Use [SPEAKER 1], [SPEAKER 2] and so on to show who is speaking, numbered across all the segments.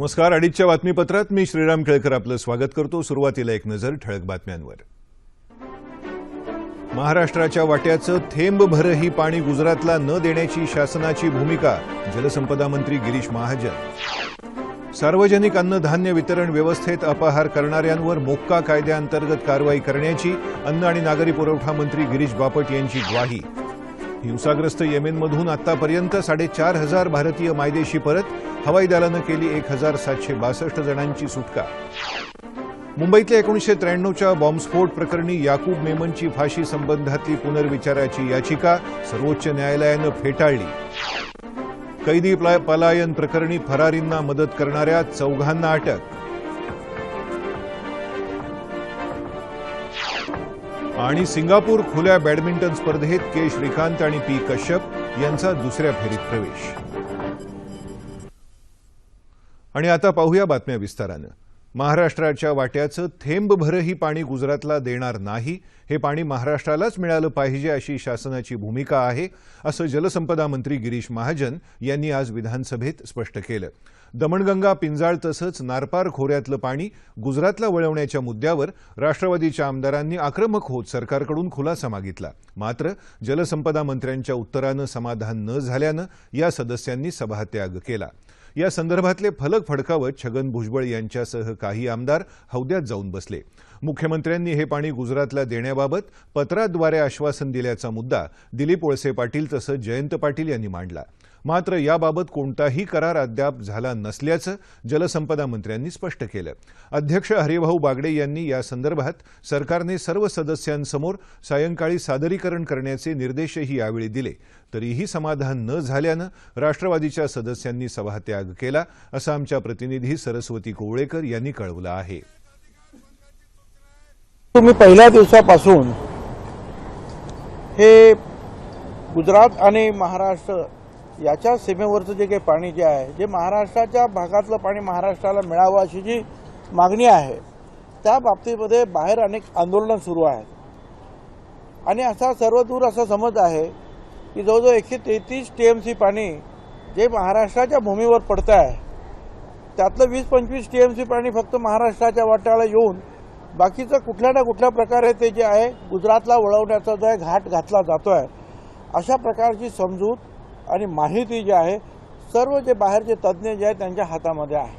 [SPEAKER 1] नमस्कार अडीचच्या बातमीपत्रात मी श्रीराम केळकर आपलं स्वागत करतो. सुरुवातीला एक नजर ठळक बातम्यांवर. महाराष्ट्राच्या वाट्याचं थेंबभरही पाणी गुजरातला न देण्याची शासनाची भूमिका जलसंपदा मंत्री गिरीश महाजन. सार्वजनिक अन्नधान्य वितरण व्यवस्थेत अपहार करणाऱ्यांवर मोक्का कायद्याअंतर्गत कारवाई करण्याची अन्न आणि नागरी पुरवठा मंत्री गिरीश बापट यांची ग्वाही. हिंसाग्रस्त येमेनमधून आतापर्यंत साडेचार हजार भारतीय मायदेशी परत हवाई दलानं केली एक हजार सातशे बासष्ट जणांची सुटका. मुंबईतल्या एकोणीसशे त्र्याण्णवच्या बॉम्बस्फोट प्रकरणी याकूब मेमनची फाशी संबंधातली पुनर्विचाराची याचिका सर्वोच्च न्यायालयानं फेटाळली. कैदी पलायन प्रकरणी फरारींना मदत करणाऱ्या चौघांना अटक. आणि सिंगापूर खुल्या बॅडमिंटन स्पर्धेत के. श्रीकांत आणि पी. कश्यप यांचा दुसऱ्या फेरीत प्रवेश. आणि आता पाहूया बातम्या विस्तारानं. महाराष्ट्राच्या वाट्याचं थेंबभरही पाणी गुजरातला देणार नाही हे पाणी महाराष्ट्रालाच मिळालं पाहिजे अशी शासनाची भूमिका आहे असं जलसंपदा मंत्री गिरीश महाजन यांनी आज विधानसभेत स्पष्ट केलं. दमणगंगा पिंजाळ तसंच नारपार खोऱ्यातलं पाणी गुजरातला वळवण्याच्या मुद्द्यावर राष्ट्रवादीच्या आमदारांनी आक्रमक होत सरकारकडून खुलासा मागितला. मात्र जलसंपदा मंत्र्यांच्या उत्तरानं समाधान न झाल्यानं या सदस्यांनी सभात्याग केला. या संदर्भातले फलक फडकावत छगन भुजबळ यांच्यासह काही आमदार हौद्यात जाऊन बसले. मुख्यमंत्र्यांनी हे पाणी गुजरातला देण्याबाबत पत्राद्वारे आश्वासन दिल्याचा मुद्दा दिलीप वळसे पाटील तसंच जयंत पाटील यांनी मांडला. मात्र याबाबत कोणताही करार अद्याप झाला नसल्याचं जलसंपदा मंत्र्यांनी स्पष्ट केलं. अध्यक्ष हरिभाऊ बागडे यांनी या संदर्भात सरकारने सर्व सदस्यांसमोर सायंकाळी सादरीकरण करण्याचे निर्देशही यावेळी दिले. तरीही समाधान न झाल्यानं राष्ट्रवादीच्या सदस्यांनी सभात्याग केला असं आमच्या प्रतिनिधी सरस्वती कोवळेकर यांनी कळवलं आहे.
[SPEAKER 2] तुम्ही पहिल्या दिवसापासून हे गुजरात आणि महाराष्ट्र याच्या सीमेवरचं जे काही पाणी जे आहे जे महाराष्ट्राच्या भागातलं पाणी महाराष्ट्राला मिळावं अशी जी मागणी आहे त्या बाबतीमध्ये बाहेर अनेक आंदोलनं सुरू आहेत. आणि असा सर्वदूर असा समज आहे की जवळजवळ एकशे तेहतीस टी एम सी पाणी जे महाराष्ट्राच्या भूमीवर पडतं आहे त्यातलं वीस पंचवीस टी एम सी पाणी फक्त महाराष्ट्राच्या वाट्याला येऊन बाकीचं कुठल्या ना कुठल्या प्रकारे ते जे आहे गुजरातला वळवण्याचा जो आहे घाट घातला जातो आहे अशा प्रकारची समजूत आणि माहिती जी आहे सर्व जे बाहेरचे तज्ज्ञ जे आहेत त्यांच्या हातामध्ये आहे.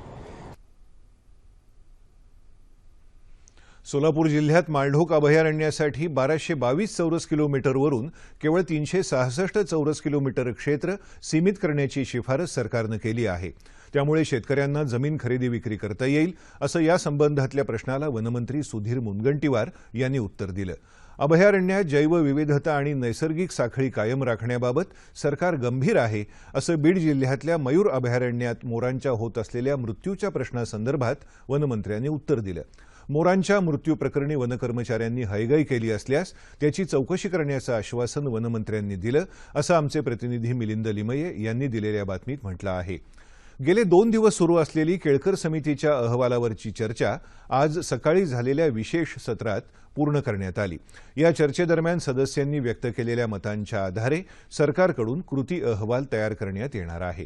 [SPEAKER 1] सोलापूर जिल्ह्यात माळढोक अभयारण्यासाठी बाराशे बावीस चौरस किलोमीटरवरून केवळ तीनशे सहासष्ट चौरस किलोमीटर क्षेत्र सीमित करण्याची शिफारस सरकारनं केली आहे. त्यामुळे शेतकऱ्यांना जमीन खरेदी विक्री करता येईल असं या संबंधातल्या प्रश्नाला वनमंत्री सुधीर मुनगंटीवार यांनी उत्तर दिलं. अभयारण्यात जैवविविधता आणि नैसर्गिक साखळी कायम राखण्याबाबत सरकार गंभीर आहे असं बीड जिल्ह्यातल्या मयूर अभयारण्यात मोरांच्या होत असलेल्या मृत्यूच्या प्रश्नासंदर्भात वनमंत्र्यांनी उत्तर दिलं. मोरांच्या मृत्यूप्रकरणी वनकर्मचाऱ्यांनी हयगय केली असल्यास त्याची चौकशी करण्याचं आश्वासन वनमंत्र्यांनी दिलं असं आमचे प्रतिनिधी मिलिंद लिमये यांनी दिलेल्या बातमीत म्हटलं आहे. गेले दोन दिवस सुरू असलेली केळकर समितीच्या अहवालावरची चर्चा आज सकाळी झालेल्या विशेष सत्रात पूर्ण करण्यात आली. या चर्चेदरम्यान सदस्यांनी व्यक्त केलेल्या मतांच्या आधारे सरकारकडून कृती अहवाल तयार करण्यात येणार आहे.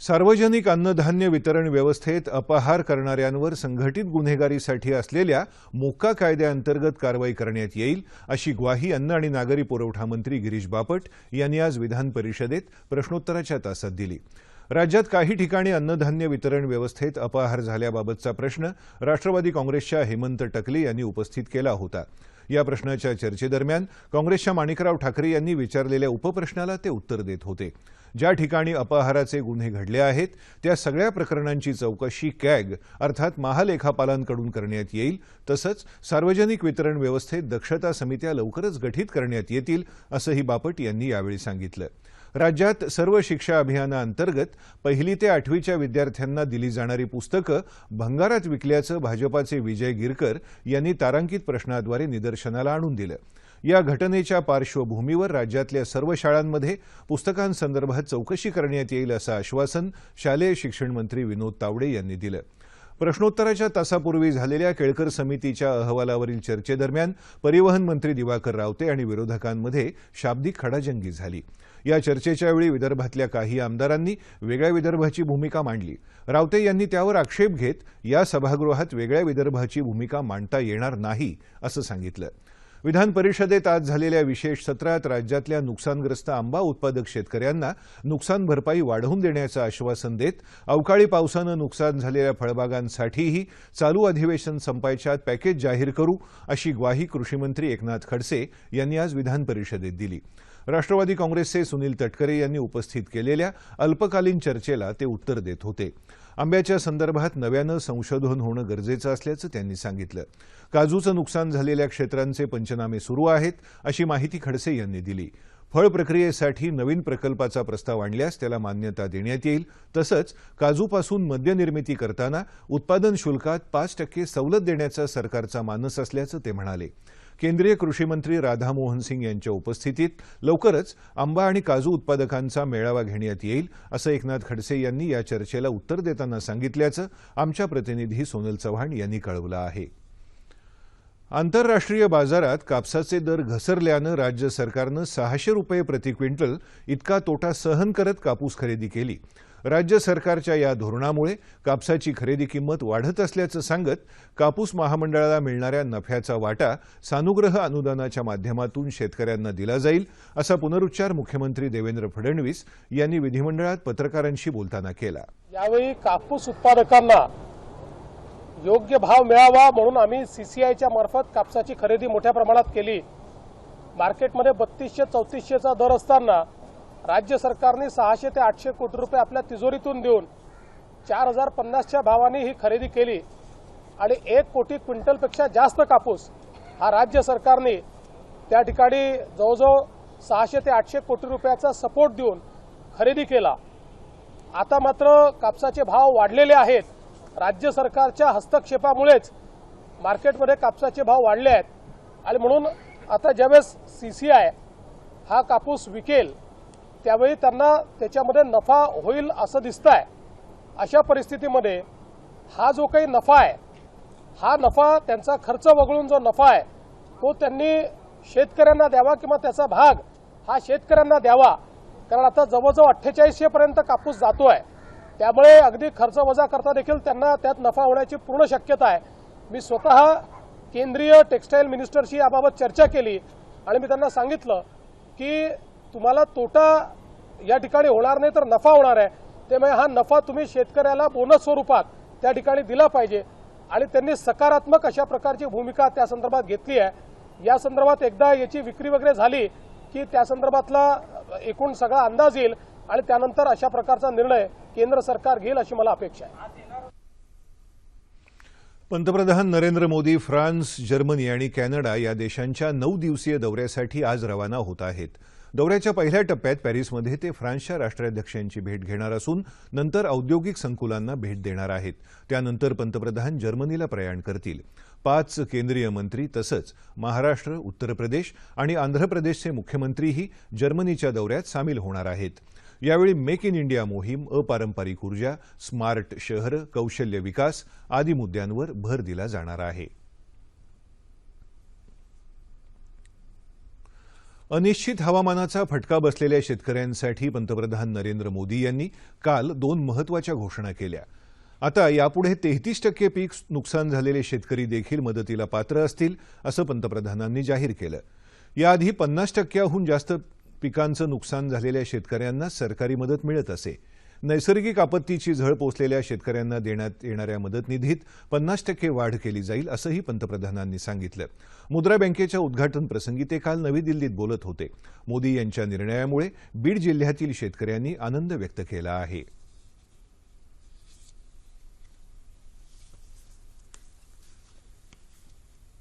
[SPEAKER 1] सार्वजनिक अन्नधान्य वितरण व्यवस्थेत अपहार करणाऱ्यांवर संघटित गुन्हेगारीसाठी असलेल्या मोक्का कायद्याअंतर्गत कारवाई करण्यात येईल अशी ग्वाही अन्न आणि नागरी पुरवठा मंत्री गिरीश बापट यांनी आज विधान परिषदेत प्रश्नोत्तराच्या तासात दिली. राज्यात काही ठिकाणी अन्नधान्य वितरण व्यवस्थेत अपहार झाल्याबाबतचा प्रश्न राष्ट्रवादी काँग्रेसच्या हेमंत टकले यांनी उपस्थित केला होता. या प्रश्नाच्या चर्चेदरम्यान काँग्रेसच्या माणिकराव ठाकरे यांनी विचारलेल्या उपप्रश्नाला ते उत्तर देत होते. ज्या ठिकाणी अपहाराचे गुन्हे घडले आहेत त्या सगळ्या प्रकरणांची चौकशी कॅग अर्थात महालेखापालांकडून करण्यात येईल तसंच सार्वजनिक वितरण व्यवस्थेत दक्षता समित्या लवकरच गठीत करण्यात येतील असंही बापट यांनी यावेळी सांगितलं. राज्यात सर्व शिक्षा अभियानाअंतर्गत पहिली ते आठवीच्या विद्यार्थ्यांना दिली जाणारी पुस्तकं भंगारात विकल्याचं भाजपाचे विजय गिरकर यांनी तारांकित प्रश्नाद्वारे निदर्शनाला आणून दिलं. या घटनेच्या पार्श्वभूमीवर राज्यातल्या सर्व शाळांमध्ये पुस्तकांसंदर्भात चौकशी करण्यात येईल असं आश्वासन शालेय शिक्षण मंत्री विनोद तावडे यांनी दिलं. प्रश्नोत्तराच्या तासापूर्वी झालेल्या केळकर समितीच्या अहवालावरील चर्चेदरम्यान परिवहन मंत्री दिवाकर रावते आणि विरोधकांमध्ये शाब्दिक खडाजंगी झाली. या चर्चेच्या वेळी विदर्भातल्या काही आमदारांनी वेगळ्या विदर्भाची भूमिका मांडली. रावते यांनी त्यावर आक्षेप घेत या सभागृहात वेगळ्या विदर्भाची भूमिका मांडता येणार नाही असं सांगितलं. विधान परिषदेत आज झालेल्या विशेष सत्रात राज्यातल्या नुकसानग्रस्त आंबा उत्पादक शेतकऱ्यांना नुकसान भरपाई वाढवून देण्याचं आश्वासन देत अवकाळी पावसानं नुकसान झालेल्या फळबागांसाठीही चालू अधिवेशन संपायच्या पॅकेज जाहीर करू अशी ग्वाही कृषीमंत्री एकनाथ खडसे यांनी आज विधान परिषदेत दिली. राष्ट्रवादी काँग्रेसचे सुनील तटकरे यांनी उपस्थित केलेल्या अल्पकालीन चर्चेला ते उत्तर देत होते. आंब्याच्या संदर्भात नव्यानं संशोधन होणं गरजेचं असल्याचं त्यांनी सांगितलं. काजूचं नुकसान झालेल्या क्षेत्रांचे पंचनामे सुरू आहेत अशी माहिती खडसे यांनी दिली. फळ प्रक्रियेसाठी नवीन प्रकल्पाचा प्रस्ताव आणल्यास त्याला मान्यता देण्यात येईल. तसंच काजूपासून मद्य निर्मिती करताना उत्पादन शुल्कात पाच टक्के सवलत देण्याचा सरकारचा मानस असल्याचं ते म्हणाले. केंद्रीय कृषी मंत्री राधामोहन सिंग यांच्या उपस्थितीत लवकरच आंबा आणि काजू उत्पादकांचा मेळावा घेण्यात येईल असं एकनाथ खडसे यांनी या चर्चेला उत्तर देताना सांगितल्याचं आमच्या प्रतिनिधी सोनल चव्हाण यांनी कळवलं आहे. आंतरराष्ट्रीय बाजारात कापसाचे दर घसरल्यानं राज्य सरकारनं सहाशे रुपये प्रति क्विंटल इतका तोटा सहन करत कापूस खरेदी केली. राज्य सरकारच्या या धोरणामुळे कापसाची खरेदी किंमत वाढत असल्याचं सांगत कापूस महामंडळाला मिळणाऱ्या नफ्याचा वाटा सानुग्रह अनुदानाच्या माध्यमातून शेतकऱ्यांना दिला जाईल असा पुनरुच्चार मुख्यमंत्री देवेंद्र फडणवीस यांनी विधिमंडळात पत्रकारांशी बोलताना केला.
[SPEAKER 3] यावेळी कापूस उत्पादकांना योग्य भाव मिळावा म्हणून आम्ही सीसीआयच्या मार्फत कापसाची खरेदी मोठ्या प्रमाणात केली. मार्केटमध्ये बत्तीसशे चौतीसशेचा दर असताना राज्य सरकारने सहाशे ते आठशे कोटी रुपये आपल्या तिजोरीतून देऊन चार हजार पन्नासच्या भावाने ही खरेदी केली. आणि एक कोटी क्विंटलपेक्षा जास्त कापूस हा राज्य सरकारने त्या ठिकाणी जवळजवळ सहाशे ते आठशे कोटी रुपयाचा सपोर्ट देऊन खरेदी केला. आता मात्र कापसाचे भाव वाढलेले आहेत. राज्य सरकारच्या हस्तक्षेपामुळेच मार्केटमध्ये कापसाचे भाव वाढले आहेत. आणि म्हणून आता ज्यावेळेस सीसीआय हा कापूस विकेल त्यावेळी त्यांना त्याच्यामध्ये नफा होईल असं दिसत आहे अशा परिस्थितीमध्ये हा जो काही नफा आहे हा नफा त्यांचा खर्च वगळून जो नफा आहे तो त्यांनी शेतकऱ्यांना द्यावा किंवा त्याचा भाग हा शेतकऱ्यांना द्यावा. कारण आता जवळजवळ अठ्ठेचाळीसशे पर्यंत कापूस आहे त्यामुळे अगदी खर्च वजा करता देखील त्यांना त्यात नफा होण्याची पूर्ण शक्यता आहे. मी स्वतः केंद्रीय टेक्स्टाईल मिनिस्टरशी याबाबत चर्चा केली आणि मी त्यांना सांगितलं की तुम्हाला तोटा या ठिकाणी होणार नाही तर नफा होणार आहे. त्यामुळे हा नफा तुम्ही शेतकऱ्याला बोनस स्वरूपात त्या ठिकाणी दिला पाहिजे. आणि त्यांनी सकारात्मक अशा प्रकारची भूमिका त्या संदर्भात घेतली आहे. या संदर्भात एकदा याची विक्री वगैरे झाली की त्या संदर्भातला एकूण सगळा अंदाज येईल. आणि त्यानंतर अशा प्रकारचा निर्णय केंद्र सरकार घेईल अशी मला अपेक्षा आहे.
[SPEAKER 1] पंतप्रधान नरेंद्र मोदी फ्रान्स जर्मनी आणि कॅनडा या देशांच्या नऊ दिवसीय दौऱ्यासाठी आज रवाना होत आहेत. दौऱ्याच्या पहिल्या टप्प्यात पॅरिसमध्ये ते फ्रान्सच्या राष्ट्राध्यक्षांची भेट घेणार असून नंतर औद्योगिक संकुलांना भेट देणार आहेत. त्यानंतर पंतप्रधान जर्मनीला प्रयाण करतील. पाच केंद्रीय मंत्री तसंच महाराष्ट्र उत्तर प्रदेश आणि आंध्र प्रदेशचे मुख्यमंत्रीही जर्मनीच्या दौऱ्यात सामील होणार आहेत. यावेळी मेक इन इंडिया मोहीम अपारंपरिक ऊर्जा स्मार्ट शहरं कौशल्य विकास आदी मुद्द्यांवर भर दिला जाणार आहे. अनिश्चित हवामानाचा फटका बसलेल्या शेतकऱ्यांसाठी पंतप्रधान नरेंद्र मोदी यांनी काल दोन महत्त्वाच्या घोषणा केल्या. आता यापुढे तेहतीस टक्के पीक नुकसान झालेले शेतकरी देखील मदतीला पात्र असतील असं पंतप्रधानांनी जाहीर केलं. याआधी पन्नास टक्क्याहून जास्त पिकांचं नुकसान झालेल्या शेतकऱ्यांना सरकारी मदत मिळत असे. नैसर्गिक आपत्तीची झळ पोचलेल्या शेतकऱ्यांना देण्यात येणाऱ्या मदत निधीत पन्नास टक्के वाढ केली जाईल असंही पंतप्रधानांनी सांगितलं. मुद्रा बँकेच्या उद्घाटनप्रसंगी ते काल नवी दिल्लीत बोलत होते. मोदी यांच्या निर्णयामुळे बीड जिल्ह्यातील शेतकऱ्यांनी आनंद व्यक्त केला आहे.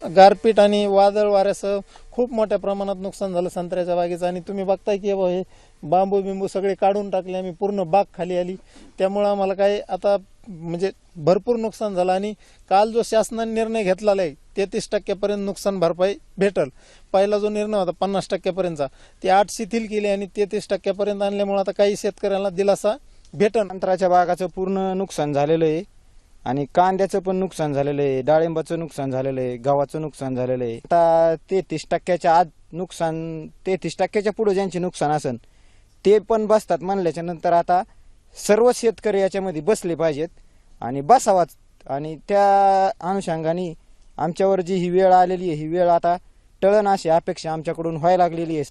[SPEAKER 4] गारपीट आणि वादळ वाऱ्यासह खूप मोठ्या प्रमाणात नुकसान झालं संत्र्याच्या बागेचं. आणि तुम्ही बघताय की बुवा हे बांबू बिंबू सगळे काढून टाकले आम्ही पूर्ण बाग खाली आली. त्यामुळं आम्हाला काय आता म्हणजे भरपूर नुकसान झालं. आणि काल जो शासनाने निर्णय घेतलेला आहे तेहतीस टक्क्यापर्यंत नुकसान भरपाई भेटल. पहिला जो निर्णय होता पन्नास टक्क्यापर्यंतचा ते आठ शिथिल केले आणि तेहतीस टक्क्यापर्यंत आणल्यामुळे आता काही शेतकऱ्यांना दिलासा भेटल
[SPEAKER 5] संत्राच्या बागाचं पूर्ण नुकसान झालेलं आहे. आणि कांद्याचं पण नुकसान झालेलं आहे डाळिंबाचं नुकसान झालेलं आहे गव्हाचं नुकसान झालेलं आहे. आता तेहतीस टक्क्याच्या आत नुकसान तेहतीस टक्क्याच्या पुढे ज्यांचे नुकसान असन ते पण बसतात म्हणल्याच्या नंतर आता सर्व शेतकरी याच्यामध्ये बसले पाहिजेत आणि बसावाच. आणि त्या अनुषंगाने आमच्यावर जी ही वेळ आलेली आहे ही वेळ आता टळण अशी अपेक्षा आमच्याकडून व्हायला लागलेली आहे.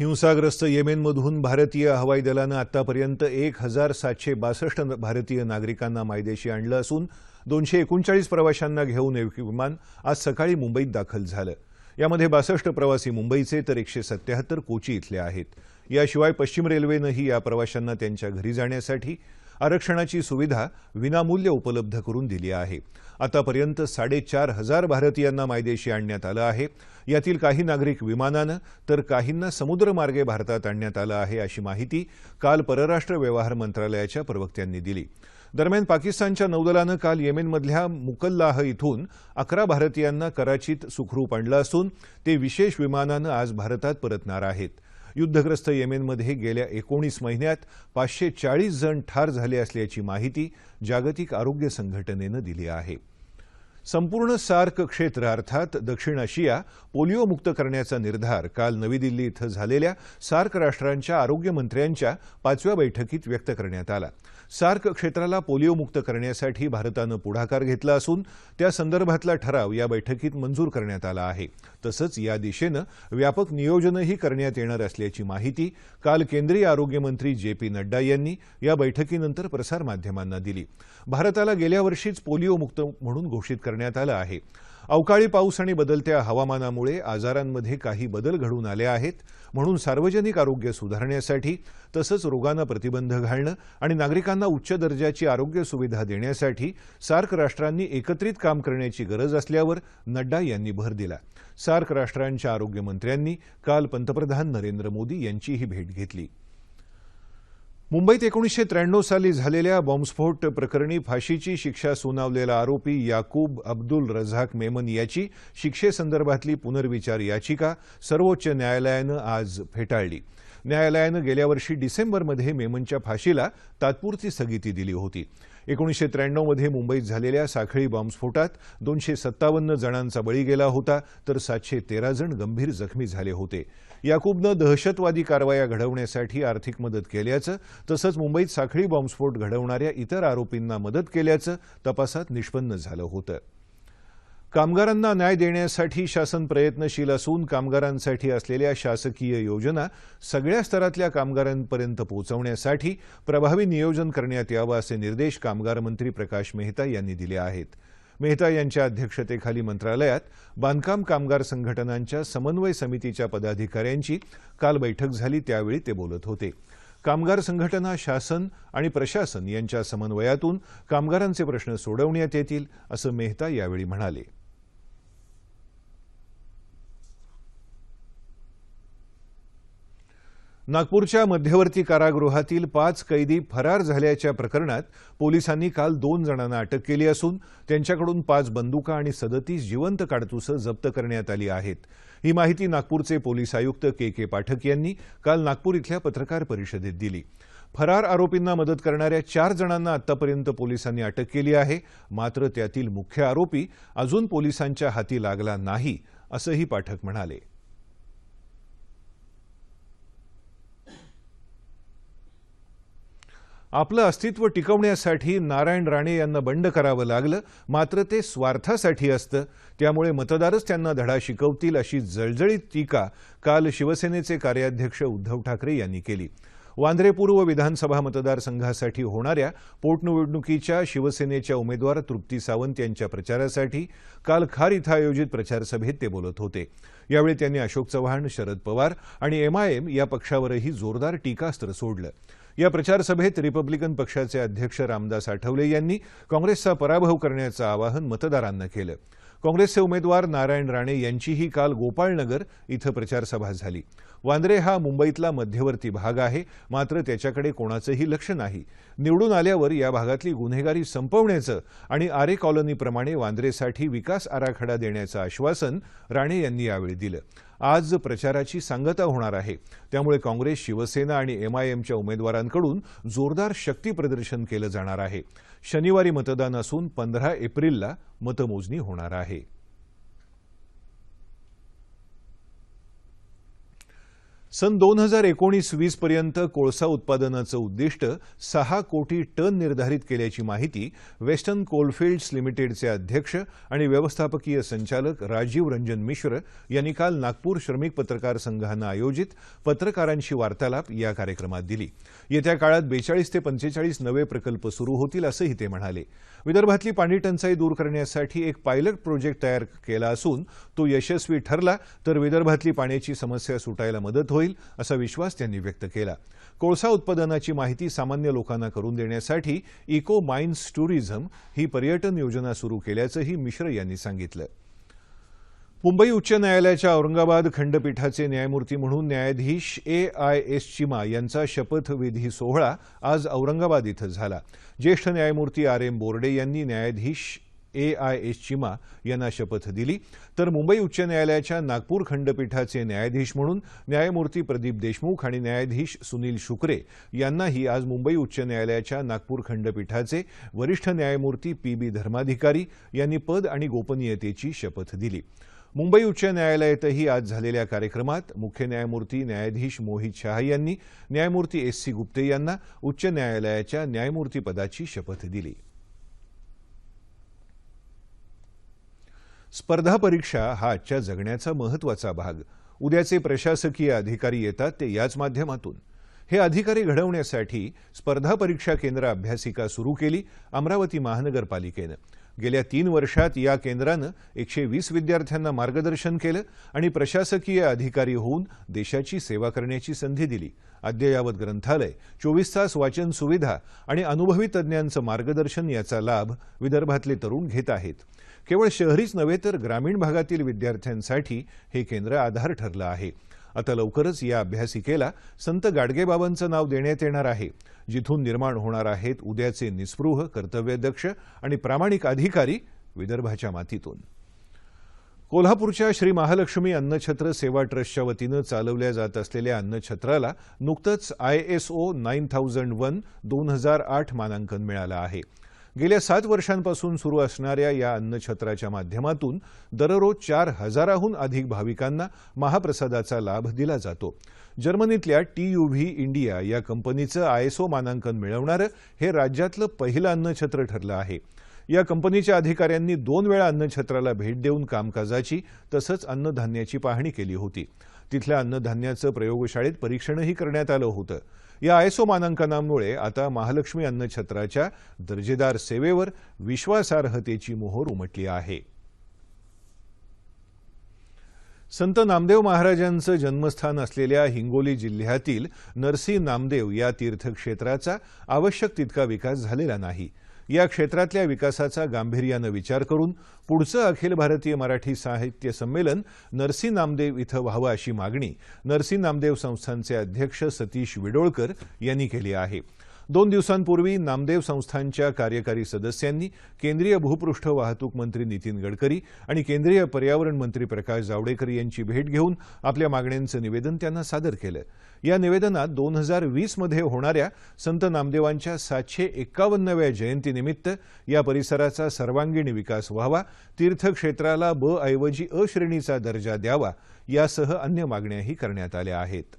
[SPEAKER 1] हिंसाग्रस्त येमेनमधून भारतीय हवाई दलानं आतापर्यंत एक हजार सातशे बासष्ट भारतीय नागरिकांना मायदेशी आणलं असून दोनशे एकोणचाळीस प्रवाशांना घेऊन एक विमान आज सकाळी मुंबईत दाखल झालं. यामध्ये बासष्ट प्रवासी मुंबईचे तर एकशे सत्याहत्तर कोची इथले आहेत. याशिवाय पश्चिम रेल्वेनंही या प्रवाशांना त्यांच्या घरी जाण्यासाठी आरक्षणाची सुविधा विनामूल्य उपलब्ध करून दिली आहे. आतापर्यंत साडेचार हजार भारतीयांना मायदेशी आणण्यात आलं आहे. यातील काही नागरिक विमानानं तर काहींना समुद्रमार्गे भारतात आणण्यात आलं आहे अशी माहिती काल परराष्ट्र व्यवहार मंत्रालयाच्या प्रवक्त्यांनी दिली. दरम्यान पाकिस्तानच्या नौदलानं काल येमेनमधल्या मुकल्लाह इथून अकरा भारतीयांना कराचीत सुखरूप आणलं असून ते विशेष विमानानं आज भारतात परतणार आहेत. युद्धग्रस्त येमेनमध्ये गेल्या एकोणीस महिन्यात पाचशे चाळीस जण ठार झाले असल्याची माहिती जागतिक आरोग्य संघटनेनं दिली आहे. संपूर्ण सार्क क्षेत्र अर्थात दक्षिण आशिया पोलिओमुक्त करण्याचा निर्धार काल नवी दिल्ली इथं झालेल्या सार्क राष्ट्रांच्या आरोग्यमंत्र्यांच्या पाचव्या बैठकीत व्यक्त करण्यात आला. सार्क क्षेत्राला पोलिओमुक्त करण्यासाठी भारतानं पुढाकार घेतला असून त्या संदर्भातला ठराव या बैठकीत मंजूर करण्यात आला आहे. तसंच या दिशेनं व्यापक नियोजनही करण्यात येणार असल्याची माहिती काल केंद्रीय आरोग्यमंत्री जे पी नड्डा यांनी या बैठकीनंतर प्रसारमाध्यमांना दिली. भारताला गेल्या वर्षीच पोलिओमुक्त म्हणून घोषित करण्यात आलं आहे. अवकाळी पाऊस आणि बदलत्या हवामानामुळे आजारांमध्ये काही बदल घडून आले आहेत. म्हणून सार्वजनिक आरोग्य सुधारण्यासाठी तसंच रोगांना प्रतिबंध घालणं आणि नागरिकांना उच्च दर्जाची आरोग्य सुविधा देण्यासाठी सार्क राष्ट्रांनी एकत्रित काम करण्याची गरज असल्यावर नड्डा यांनी भर दिला. सार्क राष्ट्रांच्या आरोग्यमंत्र्यांनी काल पंतप्रधान नरेंद्र मोदी यांचीही भेट घेतली. मुंबईत एकोणीसशे त्र्याण्णव साली झालेल्या बॉम्बस्फोट प्रकरणी फाशीची शिक्षा सुनावलेला आरोपी याकूब अब्दुल रझाक मेमन याची शिक्षेसंदर्भातली पुनर्विचार याचिका सर्वोच्च न्यायालयानं आज फेटाळली. न्यायालयानं गेल्या वर्षी डिसेंबरमध्ये मेमनच्या फाशीला तात्पुरती स्थगिती दिली होती. एकोणीसशे त्र्याण्णवमध्ये मुंबईत झालेल्या साखळी बॉम्बस्फोटात दोनशे सत्तावन्न जणांचा बळी गेला होता तर सातशे तेरा जण गंभीर जखमी झाले होते. याकूबनं दहशतवादी कारवाया घडवण्यासाठी आर्थिक मदत केल्याचं तसंच मुंबईत साखळी बॉम्बस्फोट घडवणाऱ्या इतर आरोपींना मदत केल्याचं तपासात निष्पन्न झालं होतं. कामगारांना न्याय देण्यासाठी शासन प्रयत्नशील असून कामगारांसाठी असलेल्या शासकीय योजना सगळ्या स्तरातल्या कामगारांपर्यंत पोहोचवण्यासाठी प्रभावी नियोजन करण्यात यावं असे निर्देश कामगार मंत्री प्रकाश मेहता यांनी दिले आहेत. मेहता यांच्या अध्यक्षतेखाली मंत्रालयात बांधकाम कामगार संघटनांच्या समन्वय समितीच्या पदाधिकाऱ्यांची काल बैठक झाली त्यावेळी ते बोलत होते. कामगार संघटना शासन आणि प्रशासन यांच्या समन्वयातून कामगारांचे प्रश्न सोडवण्यात येतील असं मेहता यावेळी म्हणाले. नागपूरच्या मध्यवर्ती कारागृहातील पाच कैदी फरार झाल्याच्या प्रकरणात पोलिसांनी काल दोन जणांना अटक केली असून त्यांच्याकडून पाच बंदुका आणि सदतीस जिवंत काडतुसं जप्त करण्यात आली आहेत. ही माहिती नागपूरचे पोलीस आयुक्त के के पाठक यांनी काल नागपूर इथल्या पत्रकार परिषदेत दिली. फरार आरोपींना मदत करणाऱ्या चार जणांना आतापर्यंत पोलिसांनी अटक केली आहे. मात्र त्यातील मुख्य आरोपी अजून पोलिसांच्या हाती लागला नाही असंही पाठक म्हणाले. आपलं अस्तित्व टिकवण्यासाठी नारायण राणे यांना बंड करावं लागलं मात्र ते स्वार्थासाठी असतं. त्यामुळे मतदारच त्यांना धडा शिकवतील अशी जळजळीत टीका काल शिवसेनेचे कार्याध्यक्ष उद्धव ठाकरे यांनी केली. वांद्रे पूर्व विधानसभा मतदारसंघासाठी होणाऱ्या पोटनिवडणुकीच्या शिवसेनेच्या उमेदवार तृप्ती सावंत यांच्या प्रचारासाठी काल खार इथं आयोजित प्रचारसभेत ते बोलत होते. यावेळी त्यांनी अशोक चव्हाण शरद पवार आणि एमआयएम या पक्षावरही जोरदार टीकास्त्र सोडलं. या प्रचारसभेत रिपब्लिकन पक्षाचे अध्यक्ष रामदास आठवले यांनी काँग्रेसचा पराभव करण्याचं आवाहन मतदारांना केलं. काँग्रेसचे उमेदवार नारायण राणे यांचीही काल गोपाळनगर इथं प्रचारसभा झाली. वांद्रे हा मुंबईतला मध्यवर्ती भाग आहे. मात्र त्याच्याकडे कोणाचंही लक्ष नाही. निवडून आल्यावर या भागातली गुन्हेगारी संपवण्याचं आणि आरे कॉलनीप्रमाणे वांद्रेसाठी विकास आराखडा देण्याचं आश्वासन राणे यांनी यावेळी दिलं. आज प्रचाराची सांगता होणार आहे. त्यामुळे काँग्रेस शिवसेना आणि एमआयएमच्या उमेदवारांकडून जोरदार शक्ती प्रदर्शन केलं जाणार आहे. शनिवारी मतदान असून पंधरा एप्रिलला मतमोजणी होणार आहे. सन दोन हजार एकोणीस वीस पर्यंत कोळसा उत्पादनाचं उद्दिष्ट सहा कोटी टन निर्धारित केल्याची माहिती वेस्टर्न कोलफिल्ड्स लिमिटेडचे अध्यक्ष आणि व्यवस्थापकीय संचालक राजीव रंजन मिश्र यांनी काल नागपूर श्रमिक पत्रकार संघानं आयोजित पत्रकारांशी वार्तालाप या कार्यक्रमात दिली. येत्या काळात बेचाळीस ते पंचेचाळीस नवे प्रकल्प सुरू होतील असंही ते म्हणाले. विदर्भातली पाणी टंचाई दूर करण्यासाठी एक पायलट प्रोजेक्ट तयार केला असून तो यशस्वी ठरला तर विदर्भातली पाण्याची समस्या सुटायला मदत होईल. असा विश्वास त्यांनी व्यक्त केला. कोळसा उत्पादनाची माहिती सामान्य लोकांना करून देण्यासाठी इको माइन्स टुरिझम ही पर्यटन योजना सुरू केल्याचंही मिश्र यांनी सांगितलं. मुंबई उच्च न्यायालयाच्या औरंगाबाद खंडपीठाचे न्यायमूर्ती म्हणून न्यायाधीश ए आय एस चिमा यांचा शपथविधी सोहळा आज औरंगाबाद इथं झाला. ज्येष्ठ न्यायमूर्ती आर एम बोर्डे यांनी न्यायाधीश ए आय एस चिमा यांना शपथ दिली. तर मुंबई उच्च न्यायालयाच्या नागपूर खंडपीठाचे न्यायाधीश म्हणून न्यायमूर्ती प्रदीप देशमुख आणि न्यायाधीश सुनील शुक्रे यांनाही आज मुंबई उच्च न्यायालयाच्या नागपूर खंडपीठाचे वरिष्ठ न्यायमूर्ती पी बी धर्माधिकारी यांनी पद आणि गोपनीयतेची शपथ दिली. मुंबई उच्च न्यायालयातही आज झालेल्या कार्यक्रमात मुख्य न्यायमूर्ती न्यायाधीश मोहित शहा यांनी न्यायमूर्ती एस सी गुप्ते यांना उच्च न्यायालयाच्या न्यायमूर्तीपदाची शपथ दिली. स्पर्धा परीक्षा हा आजच्या जगण्याचा महत्त्वाचा भाग. उद्याचे प्रशासकीय अधिकारी येतात ते याच माध्यमातून. हे अधिकारी घडवण्यासाठी स्पर्धा परीक्षा केंद्र अभ्यासिका सुरू केली अमरावती महानगरपालिकेनं. गेल्या तीन वर्षात या केंद्रानं एकशे वीस विद्यार्थ्यांना मार्गदर्शन केलं आणि प्रशासकीय अधिकारी होऊन देशाची सेवा करण्याची संधी दिली. अद्ययावत ग्रंथालय चोवीस तास वाचन सुविधा आणि अनुभवी तज्ज्ञांचं मार्गदर्शन याचा लाभ विदर्भातले तरुण घेत आहेत. केवळ शहरीच नव्हे तर ग्रामीण भागातील विद्यार्थ्यांसाठी हे केंद्र आधार ठरलं आहे. आता लवकरच या अभ्यासिकेला संत गाडगेबाबांचं नाव देण्यात येणार आहे. जिथून निर्माण होणार आहेत उद्याचे निस्पृह कर्तव्यदक्ष आणि प्रामाणिक अधिकारी विदर्भाच्या मातीतून. कोल्हापूरच्या श्री महालक्ष्मी अन्नछत्र सेवा ट्रस्टच्या वतीनं चालवल्या जात असलेल्या अन्नछत्राला नुकतंच आयएसओ नाईन थाउजंड वन दोन हजार आठ मानांकन मिळालं आहे. गेल्या सात वर्षांपासून सुरू असणाऱ्या या अन्नछत्राच्या माध्यमातून दररोज चार हजाराहून अधिक भाविकांना महाप्रसादाचा लाभ दिला जातो. जर्मनीतल्या टी यू व्ही इंडिया या कंपनीचं आयएसओ मानांकन मिळवणारं हे राज्यातलं पहिलं अन्नछत्र ठरलं आहे. या कंपनीच्या अधिकाऱ्यांनी दोन वेळा अन्नछत्राला भेट देऊन कामकाजाची तसंच अन्नधान्याची पाहणी केली होती. तिथल्या अन्नधान्याचं प्रयोगशाळेत परीक्षणही करण्यात आलं होतं. या आयएसओ मानांकनामुळे आता महालक्ष्मी अन्नछत्राच्या दर्जेदार सेवेवर विश्वासार्हतेची मोहर उमटली आहे. संत नामदेव महाराजांचं जन्मस्थान असलेल्या हिंगोली जिल्ह्यातील नरसी नामदेव या तीर्थक्षेत्राचा आवश्यक तितका विकास झालेला नाही. या क्षेत्रातल्या विकासाचा गांभीर्यानं विचार करून पुढचं अखिल भारतीय मराठी साहित्य संमेलन नरसी नामदेव इथं व्हावं अशी मागणी नरसी नामदेव संस्थानचे अध्यक्ष सतीश विडोळकर यांनी केली आहे. दोन दिवसांपूर्वी नामदेव संस्थांच्या कार्यकारी सदस्यांनी केंद्रीय भूपृष्ठ वाहतूक मंत्री नितीन गडकरी आणि केंद्रीय पर्यावरण मंत्री प्रकाश जावडेकर यांची भेट घेऊन आपल्या मागण्यांचं निवेदन त्यांना सादर केलं. या निवेदनात दोन हजार वीसमध्ये होणाऱ्या संत नामदेवांच्या सातशे एक्कावन्नव्या जयंतीनिमित्त या परिसराचा सर्वांगीण विकास व्हावा तीर्थक्षेत्राला ब ऐवजी अश्रेणीचा दर्जा द्यावा यासह अन्य मागण्याही करण्यात आल्या आहेत.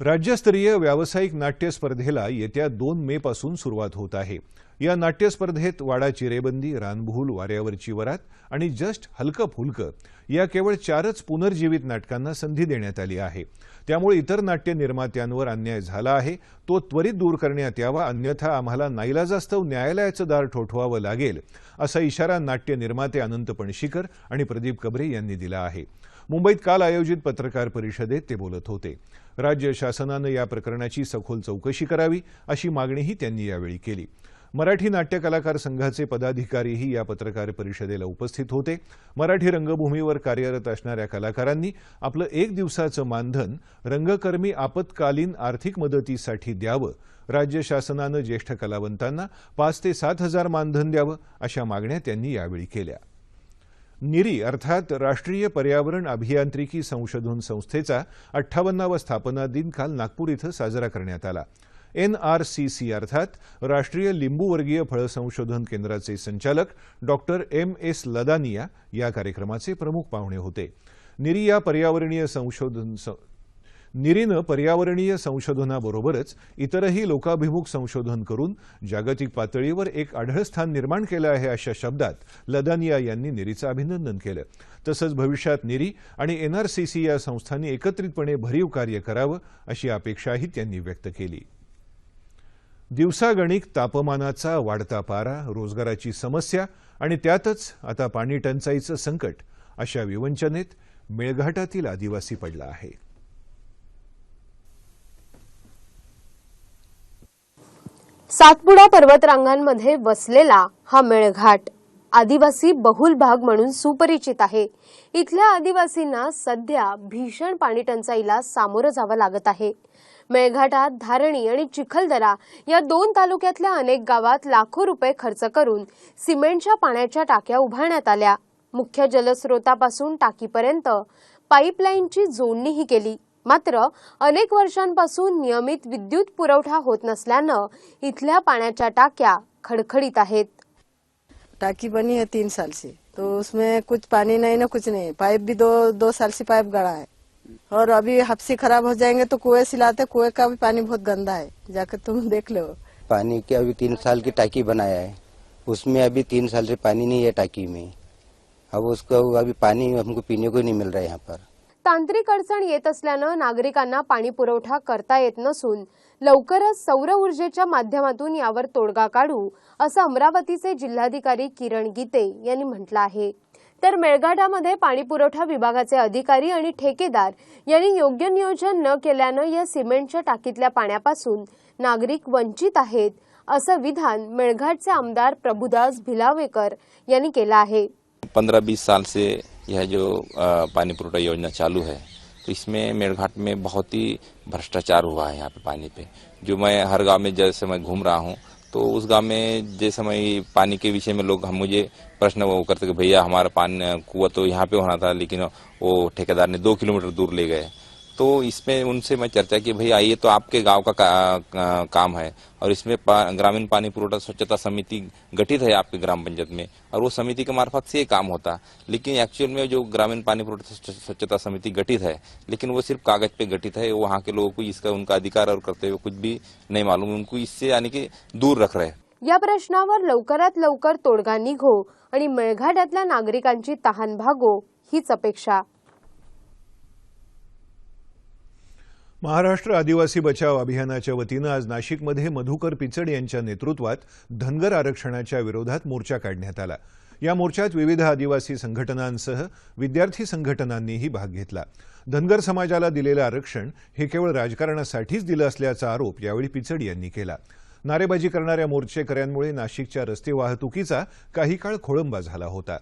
[SPEAKER 1] राज्यस्तरीय व्यावसायिक नाट्य स्पर्धेला येत्या दोन मे पासून सुरुवात होत आहे. या नाट्य स्पर्धेत वाडा चिरेबंदी रानभूल वाऱ्यावरची वरात आणि जस्ट हलकं फुलकं या केवळ चारच पुनर्जीवित नाटकांना संधी देण्यात आली आहे. त्यामुळे इतर नाट्य निर्मात्यांवर अन्याय झाला आहे. तो त्वरित दूर करण्यात यावा अन्यथा आम्हाला नाईलाजास्तव न्यायालयाचं दार ठोठवावं लागेल असा इशारा नाट्य निर्माते अनंत पणशीकर आणि प्रदीप कबरे यांनी दिला आहे. मुंबईत काल आयोजित पत्रकार परिषदेत ते बोलत होते. राज्य शासनानं या प्रकरणाची सखोल चौकशी करावी अशी मागणीही त्यांनी यावेळी केली. मराठी नाट्य कलाकार संघाचे पदाधिकारीही या पत्रकार परिषदेला उपस्थित होते. मराठी रंगभूमीवर कार्यरत असणाऱ्या कलाकारांनी आपलं एक दिवसाचं मानधन रंगकर्मी आपत्कालीन आर्थिक मदतीसाठी द्यावं राज्य शासनानं ज्येष्ठ कलावंतांना पाच ते सात हजार मानधन द्यावं अशा मागण्या त्यांनी यावेळी केल्या. निरी अर्थात राष्ट्रीय पर्यावरण अभियांत्रिकी संशोधन संस्थेचा अठ्ठावन्नावा स्थापना दिन काल नागपूर इथं साजरा करण्यात आला. एनआरसीसी अर्थात राष्ट्रीय लिंबूवर्गीय फळ संशोधन केंद्राचे संचालक डॉक्टर एम एस लदानिया या कार्यक्रमाचे प्रमुख पाहुणे होते. निरी या पर्यावरणीय संशोधन स- निरीनं पर्यावरणीय संशोधनाबरोबरच इतरही लोकाभिमुख संशोधन करून जागतिक पातळीवर एक आढळस्थान निर्माण केलं आहे अशा शब्दात लदानिया यांनी निरीचं अभिनंदन केलं. तसंच भविष्यात निरी आणि एनआरसीसी या संस्थांनी एकत्रितपणे भरीव कार्य करावं अशी अपेक्षाही त्यांनी व्यक्त केली. दिवसागणिक तापमानाचा वाढता पारा रोजगाराची समस्या आणि त्यातच आता पाणी टंचाईचं संकट अशा विवंचनेत मेळघाटातील आदिवासी पडला आहे.
[SPEAKER 6] सातपुडा पर्वतरांगांमध्ये वसलेला हा मेळघाट आदिवासी बहुल भाग म्हणून सुपरिचित आहे. इथल्या आदिवासींना सध्या भीषण पाणी टंचाईला सामोरं जावं लागत आहे. मेळघाटात धारणी आणि चिखलदरा या दोन तालुक्यातल्या अनेक गावात लाखो रुपये खर्च करून सिमेंटच्या पाण्याच्या टाक्या उभारण्यात आल्या. मुख्य जलस्रोतापासून टाकीपर्यंत पाईपलाईनची जोडणीही केली. मात्र अनेक वर्षांपासून नियमित विद्युत पुरवठा होत नसल्यानं इथल्या पाण्याच्या टाक्या खडखडीत आहेत.
[SPEAKER 7] टाकी बनी है तीन साल से तो उसमें कुछ पानी नहीं ना कुछ नहीं. पाइप भी दो दो साल से पाइप गड़ा है और अभी हफ्सी खराब हो जाएँगे तो कुएँ सिलाते कुएँ का भी पानी बहुत गंदा है जाकर तुम देख लो।
[SPEAKER 8] पानी की अभी तीन साल की टाकी बनाया है। उसमें अभी तीन साल से पानी नहीं है टाकी में। अब उसको अभी पानी हमको पीने को नहीं मिल रहा है यहाँ पर।
[SPEAKER 6] तांत्रिक अडचण येत असल्यानं नागरिकांना पाणी पुरवठा करता येत नसून लवकरच सौर ऊर्जेच्या माध्यमातून यावर तोडगा काढू असं अमरावतीचे जिल्हाधिकारी किरण गीते यांनी म्हटलं आहे. तर मेळघाटामध्ये पाणी पुरवठा विभागाचे अधिकारी आणि ठेकेदार यांनी योग्य नियोजन न केल्यानं या सिमेंटच्या टाकीतल्या पाण्यापासून नागरिक वंचित आहेत असं विधान मेळघाटचे आमदार प्रभुदास भिलावेकर यांनी केलं आहे.
[SPEAKER 9] पंधरा बीस साल से यह जो पानी पुरोटा योजना चालू है तो इसमें मेड़घाट में बहुत ही भ्रष्टाचार हुआ है यहाँ पे पानी पे। जो मैं हर गाँव में जैसे मैं घूम रहा हूँ तो उस गाँव में जैसे मैं पानी के विषय में लोग हम मुझे प्रश्न वो करते कि भैया हमारा पानी, कुआ तो यहाँ पे होना था, लेकिन वो ठेकेदार ने दो किलोमीटर दूर ले गए। तो इसमें उनसे मैं चर्चा की भैया ये तो आपके गाँव का, का, का काम है। और इसमें पा, ग्रामीण पानी पुरवठा स्वच्छता समिति गठित है आपके ग्राम पंचायत में और वो समिति के मार्फत से ये काम होता। लेकिन एक्चुअल में जो ग्रामीण पानी पुरवठा स्वच्छता समिति गठित है लेकिन वो सिर्फ़ कागज़ पे गठित है वहाँ के लोगों को इसका उनका अधिकार और कर्तव्य कुछ भी नहीं मालूम उनको इससे यानी कि दूर रख रहे
[SPEAKER 6] या प्रश्नावर लवकरात लवकर तोडगा निघो आणि मेळघाटातल्या नागरिकांची तहान भागो हीच अपेक्षा.
[SPEAKER 1] महाराष्ट्र आदिवासी बचाव अभियानाच्या वतीनं आज नाशिकमध्ये मधुकर पिचड यांच्या नेतृत्वात धनगर आरक्षणाच्या विरोधात मोर्चा काढण्यात आला. या मोर्चात विविध आदिवासी संघटनांसह विद्यार्थी संघटनांनीही भाग घेतला. धनगर समाजाला दिलेलं आरक्षण हे केवळ राजकारणासाठीच दिलं असल्याचा आरोप यावेळी पिचड यांनी केला. नारेबाजी करणाऱ्या मोर्चेकऱ्यांमुळे नाशिकच्या रस्ते वाहतुकीचा काही काळ खोळंबा झाला होता.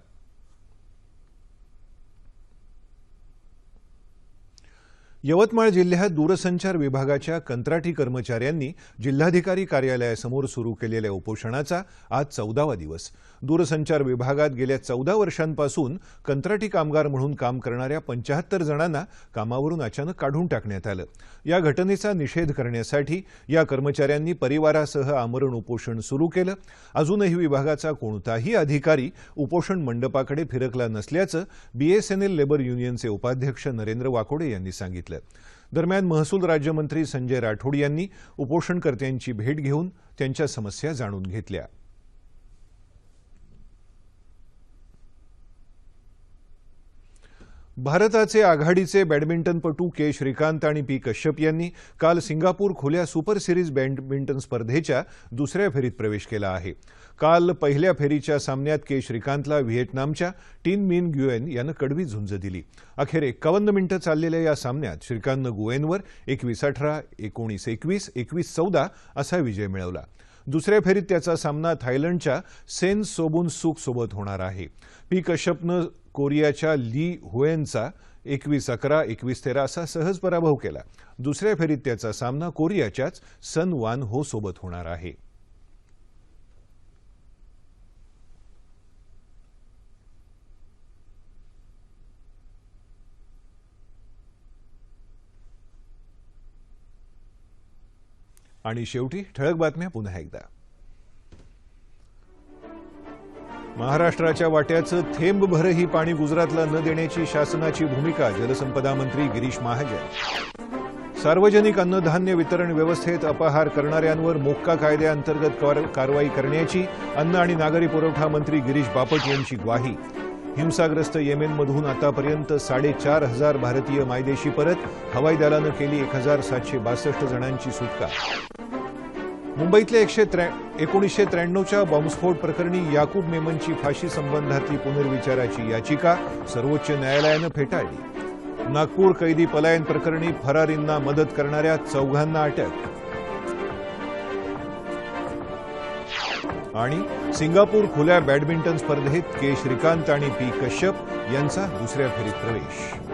[SPEAKER 1] यवतमाळ जिल्ह्यात दूरसंचार विभागाच्या कंत्राटी कर्मचाऱ्यांनी जिल्हाधिकारी कार्यालयासमोर सुरू केलेल्या उपोषणाचा आज चौदावा दिवस. दूरसंचार विभागात गेल्या चौदा वर्षांपासून कंत्राटी कामगार म्हणून काम करणाऱ्या पंचाहत्तर जणांना कामावरून अचानक काढून टाकण्यात आलं. या घटनेचा निषेध करण्यासाठी या कर्मचाऱ्यांनी परिवारासह आमरण उपोषण सुरू केलं. अजूनही विभागाचा कोणताही अधिकारी उपोषण मंडपाकडे फिरकला नसल्याचं बीएसएनएल लेबर युनियनचे उपाध्यक्ष नरेंद्र वाकोडे यांनी सांगितलं. दरम्यान महसूल राज्यमंत्री संजय राठोड यांनी उपोषणकर्त्यांची भेट घेऊन त्यांच्या समस्या जाणून घेतल्या. भारताचे आघाडीचे बॅडमिंटनपटू के. श्रीकांत आणि पी. कश्यप यांनी काल सिंगापूर खुल्या सुपर सिरीज बॅडमिंटन स्पर्धेच्या दुसऱ्या फेरीत प्रवेश केला आहे. काल पहिल्या फेरीच्या सामन्यात के. श्रीकांतला व्हिएतनामच्या टीन मिन ग्युएन यानं कडवी झुंज दिली. अखेर एक्कावन्न मिनिटं चाललेल्या या सामन्यात श्रीकांतनं गुएनवर एकवीस अठरा एकोणीस एकवीस एकवीस चौदा असा विजय मिळवला. दुसऱ्या फेरीत त्याचा सामना थायलंडच्या सेन सोबुन सुक सोबत होणार आहे. पी. कश्यपनं कोरियाच्या ली हुएनचा एकवीस अकरा एकवीस तेरा असा सहज पराभव केला. दुसऱ्या फेरीत त्याचा सामना कोरियाच्याच सन वान हो सोबत होणार आहे. आणि शेवटी ठळक बातम्या पुन्हा एकदा. महाराष्ट्राच्या वाट्याचं थेंबभरही पाणी गुजरातला न देण्याची शासनाची भूमिका जलसंपदा मंत्री गिरीश महाजन. सार्वजनिक अन्नधान्य वितरण व्यवस्थेत अपहार करणाऱ्यांवर मोक्का कायद्याअंतर्गत कार- कारवाई करण्याची अन्न आणि नागरी पुरवठा मंत्री गिरीश बापट यांची ग्वाही. हिंसाग्रस्त येमेनमधून आतापर्यंत साडेचार हजार भारतीय मायदेशी परत हवाई दलानं केली एक हजार सातशे बासष्ट जणांची सुटका. मुंबईतल्या एकशे त्र्या एकोणीसशे त्र्याण्णवच्या बॉम्बस्फोट प्रकरणी याकूब मेमनची फाशी संबंधातली पुनर्विचाराची याचिका सर्वोच्च न्यायालयानं फेटाळली. नागपूर कैदी पलायन प्रकरणी फरारींना मदत करणाऱ्या चौघांना अटक. आणि सिंगापूर खुल्या बॅडमिंटन स्पर्धेत के. श्रीकांत आणि पी. कश्यप यांचा दुसऱ्या फेरीत प्रवेश.